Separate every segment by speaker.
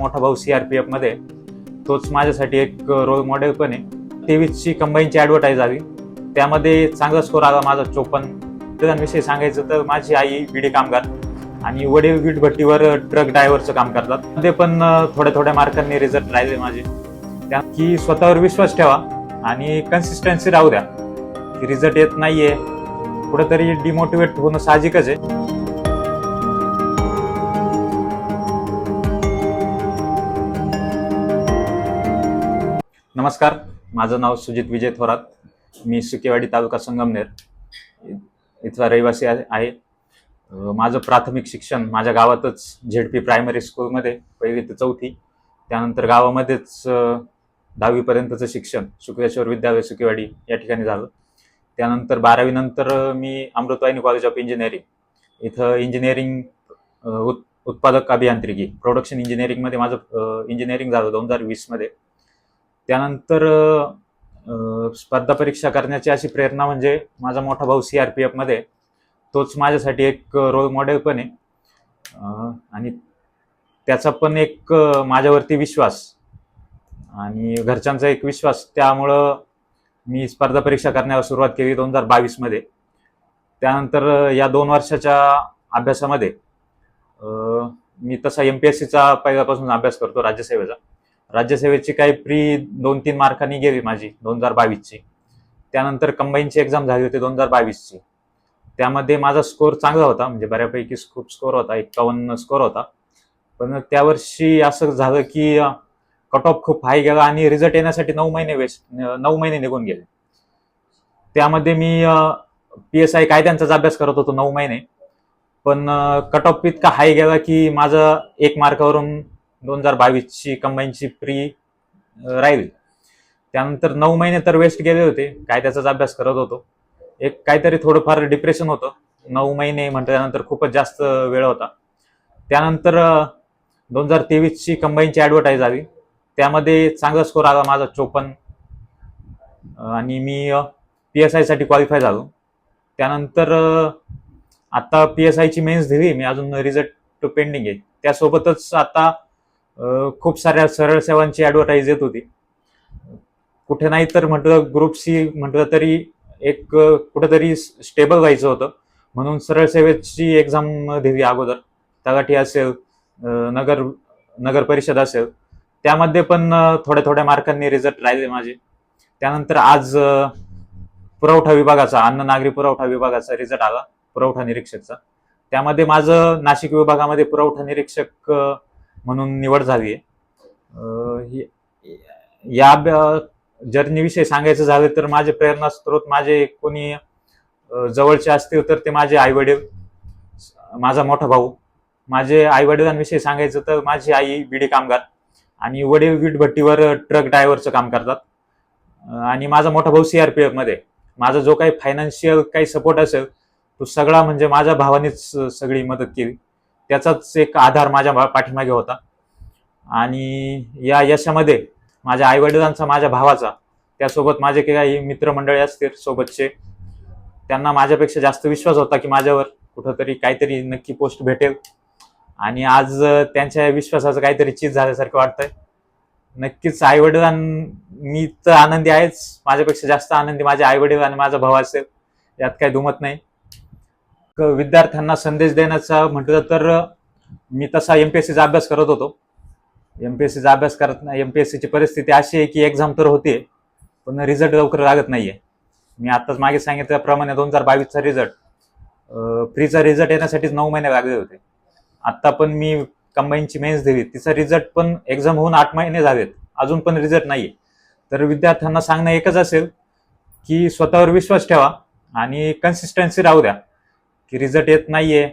Speaker 1: मोठा भाऊ C R P एफमध्ये तोच माझ्यासाठी एक रोल मॉडेल पण आहे. तेवीसची कंबाईनची ॲडव्हर्टाईज आली. त्यामध्ये चांगला स्कोर आला माझा चोपन्न. विषयी सांगायचं तर माझी आई विडी कामगार आणि वडील वीटभट्टीवर ट्रक ड्रायव्हरचं काम करतात. ते पण थोड्या थोड्या मार्कांनी रिझल्ट राहिले माझे. त्या की स्वतःवर विश्वास ठेवा आणि कन्सिस्टन्सी राहू द्या. की रिझल्ट येत नाहीये. कुठंतरी डिमोटिवेट होणं साहजिकच आहे. नमस्कार माझं नाव सुजित विजय थोरात. मी सुकेवाडी तालुका संगमनेर. इथला रहिवासी आहे. माझं प्राथमिक शिक्षण माझ्या गावातच झेडपी प्रायमरी स्कूलमध्ये पहिली ते चौथी. त्यानंतर गावामध्येच दहावीपर्यंतचं शिक्षण शुक्रेश्वर विद्यालय सुकेवाडी या ठिकाणी झालं. त्यानंतर बारावीनंतर मी अमृतवाहिनी कॉलेज ऑफ इंजिनिअरिंग. इथं इंजिनिअरिंग उत्पादक अभियांत्रिकी प्रोडक्शन इंजिनिअरिंगमध्ये माझं इंजिनिअरिंग झालं दोन हजार वीसमध्ये. त्यानंतर स्पर्धा परीक्षा करण्याची अशी प्रेरणा म्हणजे माझा मोठा भाऊ सी आर पी एफमध्ये तोच माझ्यासाठी एक रोल मॉडेल पण आहे. आणि त्याचा पण एक माझ्यावरती विश्वास आणि घरच्यांचा एक विश्वास. त्यामुळं मी स्पर्धा परीक्षा करण्याला सुरुवात केली दोन हजार बावीसमध्ये त्यानंतर या दोन वर्षाच्या अभ्यासामध्ये मी तसा एम पी एस सीचा पहिल्यापासून अभ्यास करतो राज्यसेवेचा. राज्यसेवेची काही प्री दोन तीन मार्कांनी गेली माझी दोन हजार बावीसची. त्यानंतर कंबाईनची एक्झाम झाली होती दोन हजार बावीसची. त्यामध्ये माझा स्कोर चांगला होता म्हणजे बऱ्यापैकी खूप स्कोर होता एक्कावन्न स्कोर होता. पण त्या वर्षी असं झालं की कट ऑफ खूप हाय गेला आणि रिझल्ट येण्यासाठी नऊ महिने वेस्ट नऊ महिने निघून गेले. त्यामध्ये मी पी एस आय कायद्यांचाच अभ्यास करत होतो नऊ महिने. पण कट ऑफ इतका हाय गेला की माझं एक मार्कावरून दोन हजार बावीसची कंबाईनची प्री राहील. त्यानंतर नऊ महिने तर वेस्ट गेले होते कायद्याचाच अभ्यास करत होतो. एक काहीतरी थोडंफार डिप्रेशन होतं. नऊ महिने म्हटल्यानंतर खूपच जास्त वेळ होता. त्यानंतर दोन हजार तेवीसची कंबाईनची ॲडव्हर्टाईज आली. त्यामध्ये चांगला स्कोर आला माझा चोपन्न. आणि मी पी एस आयसाठी क्वालिफाय झालो. त्यानंतर आत्ता आता पी एस आयची मेन्स दिली. मी अजून रिझल्ट पेंडिंग आहे. त्यासोबतच आता खूप साऱ्या सरळ सेवांची ॲडव्हर्टाईज येत होती. कुठे नाही तर म्हटलं ग्रुप सी म्हटलं तरी एक कुठंतरी कुठेतरी स्टेबल व्हायचं होतं. म्हणून सरळ सेवेची एक्झाम दिली अगोदर. तलाठी असेल नगर नगर परिषद असेल. त्यामध्ये पण थोड्या थोड्या मार्कांनी रिझल्ट राहिले माझे. त्यानंतर आज पुरवठा विभागाचा अन्न नागरी पुरवठा विभागाचा रिझल्ट आला पुरवठा निरीक्षकचा. त्यामध्ये माझं नाशिक विभागामध्ये पुरवठा निरीक्षक म्हणून निवड झाली आहे या जर्नीविषयी सांगायचं झालं तर माझे प्रेरणास्रोत माझे कोणी जवळचे असतील तर ते माझे आई वडील माझा मोठा भाऊ. माझे आई वडिलांविषयी सांगायचं तर माझी आई बीडी कामगार आणि वडील वीटभट्टीवर ट्रक ड्रायव्हरचं काम करतात. आणि माझा मोठा भाऊ सीआरपीएफमध्ये. माझा जो काही फायनान्शियल काही सपोर्ट असेल तो सगळा म्हणजे माझ्या भावानेच सगळी मदत केली. त्याचाच एक आधार माझ्या पाठीमागे होता. आणि या यशामध्ये माझ्या आईवडिलांचा माझ्या भावाचा त्यासोबत माझे काही मित्रमंडळी असतील सोबतचे त्यांना माझ्यापेक्षा जास्त विश्वास होता की माझ्यावर कुठंतरी काहीतरी नक्की पोस्ट भेटेल. आणि आज त्यांच्या विश्वासाचं काहीतरी चीज झाल्यासारखं वाटतंय. नक्कीच आईवडिलां मी तर आनंदी आहेच. माझ्यापेक्षा जास्त आनंदी माझे आईवडील आणि माझा भाऊ असेल. यात काही दुमत नाही. विद्यार्थ्यांना संदेश देण्याचा म्हटलं तर मी तसा एम पी एस सीचा अभ्यास करत होतो. एम पी एस सीचा अभ्यास करत नाही एम पी एस सीची परिस्थिती अशी आहे की एक्झाम तर होते पण रिझल्ट लवकर लागत नाही आहे मी आत्ताच मागे सांगितल्याप्रमाणे दोन हजार बावीसचा रिझल्ट फ्रीचा रिझल्ट येण्यासाठीच नऊ महिने लागले होते. आत्ता पण मी कंबाईनची मेन्स दिली तिचा रिझल्ट पण एक्झाम होऊन आठ महिने झालेत अजून पण रिझल्ट नाही आहे तर विद्यार्थ्यांना सांगणं एकच असेल की स्वतःवर विश्वास ठेवा आणि कन्सिस्टन्सी राहू द्या. की रिझल्ट येत नाहीये.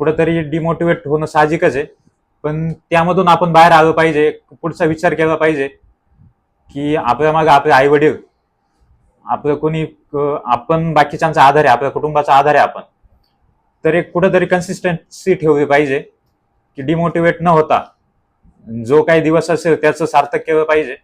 Speaker 1: कुठंतरी डिमोटिवेट होणं साहजिकच आहे. पण त्यामधून आपण बाहेर आलं पाहिजे पुढचा विचार केला पाहिजे की आपल्या मागे आपले आई वडील आपलं कोणी आपण बाकीच्यांचा आधार आहे आपल्या कुटुंबाचा आधार आहे आपण. तर एक कुठंतरी कन्सिस्टन्सी ठेवली पाहिजे की डिमोटिवेट न होता जो काही दिवस असेल त्याचं सार्थक केलं पाहिजे.